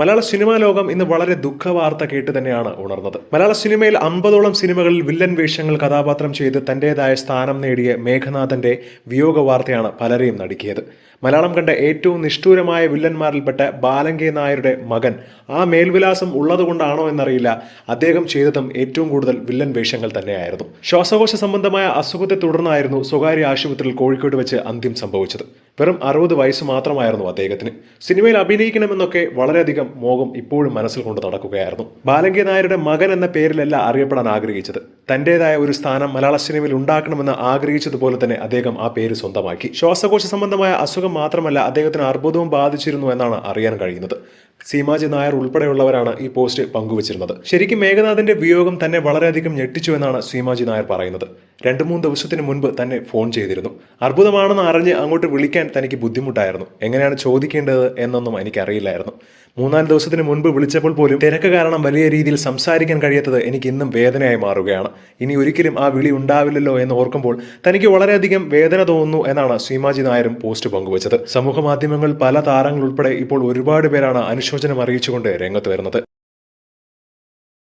മലയാള cinema ലോകം ഇന്ന് വളരെ ദുഃഖവാർത്ത കേട്ട് തന്നെയാണ് ഉണർന്നത്. മലയാള സിനിമയിൽ അമ്പതോളം സിനിമകളിൽ വില്ലൻ വേഷങ്ങൾ കഥാപാത്രം ചെയ്ത് തന്റേതായ സ്ഥാനം നേടിയ മേഘനാഥന്റെ വിയോഗ വാർത്തയാണ് പലരെയും നടുക്കിയത്. മലയാളം കണ്ട ഏറ്റവും നിഷ്ഠൂരമായ വില്ലന്മാരിൽപ്പെട്ട ബാലങ്കെ നായരുടെ മകൻ ആ മേൽവിലാസം ഉള്ളതുകൊണ്ടാണോ എന്നറിയില്ല. അദ്ദേഹം ചെയ്തതും ഏറ്റവും കൂടുതൽ വില്ലൻ വേഷങ്ങൾ തന്നെയായിരുന്നു. ശ്വാസകോശ സംബന്ധമായ അസുഖത്തെ തുടർന്നായിരുന്നു സ്വകാര്യ ആശുപത്രിയിൽ കോഴിക്കോട് വെച്ച് അന്ത്യം സംഭവിച്ചത്. വെറും അറുപത് വയസ്സ് മാത്രമായിരുന്നു അദ്ദേഹത്തിന്. സിനിമയിൽ അഭിനയിക്കണമെന്നൊക്കെ വളരെയധികം മോഹം ഇപ്പോഴും മനസ്സിൽ കൊണ്ട് നടക്കുകയായിരുന്നു. ബാലങ്കി നായരുടെ മകൻ എന്ന പേരിലല്ല അറിയപ്പെടാൻ ആഗ്രഹിച്ചത്. തന്റേതായ ഒരു സ്ഥാനം മലയാള സിനിമയിൽ ഉണ്ടാക്കണമെന്ന് ആഗ്രഹിച്ചതുപോലെ തന്നെ അദ്ദേഹം ആ പേര് സ്വന്തമാക്കി. ശ്വാസകോശ സംബന്ധമായ അസുഖം മാത്രമല്ല അദ്ദേഹത്തിന് അർബുദവും ബാധിച്ചിരുന്നു എന്നാണ് അറിയാൻ കഴിയുന്നത്. സീമാജി നായർ ഉൾപ്പെടെയുള്ളവരാണ് ഈ പോസ്റ്റ് പങ്കുവച്ചിരുന്നത്. ശരിക്കും മേഘനാഥിന്റെ വിയോഗം തന്നെ വളരെയധികം ഞെട്ടിച്ചു എന്നാണ് സീമാജി നായർ പറയുന്നത്. രണ്ടു മൂന്ന് ദിവസത്തിന് മുൻപ് തന്നെ ഫോൺ ചെയ്തിരുന്നു. അർബുദമാണെന്ന് അറിഞ്ഞ് അങ്ങോട്ട് വിളിക്കാൻ തനിക്ക് ബുദ്ധിമുട്ടായിരുന്നു. എങ്ങനെയാണ് ചോദിക്കേണ്ടത് എന്നൊന്നും എനിക്കറിയില്ലായിരുന്നു. മൂന്നാൽ ദിവസത്തിന് മുൻപ് വിളിച്ചപ്പോൾ പോലും തിരക്ക് കാരണം വലിയ രീതിയിൽ സംസാരിക്കാൻ കഴിയാത്തത് എനിക്ക് ഇന്നും വേദനയായി മാറുകയാണ്. ഇനി ഒരിക്കലും ആ വിളി ഉണ്ടാവില്ലല്ലോ എന്ന് ഓർക്കുമ്പോൾ തനിക്ക് വളരെയധികം വേദന തോന്നുന്നു എന്നാണ് സീമാജി നായരും പോസ്റ്റ് പങ്കുവച്ചത്. സമൂഹ മാധ്യമങ്ങൾ പല താരങ്ങൾ ഉൾപ്പെടെ ഇപ്പോൾ ഒരുപാട് പേരാണ് അനുശോചനം അറിയിച്ചുകൊണ്ട് രംഗത്ത് വരുന്നത്.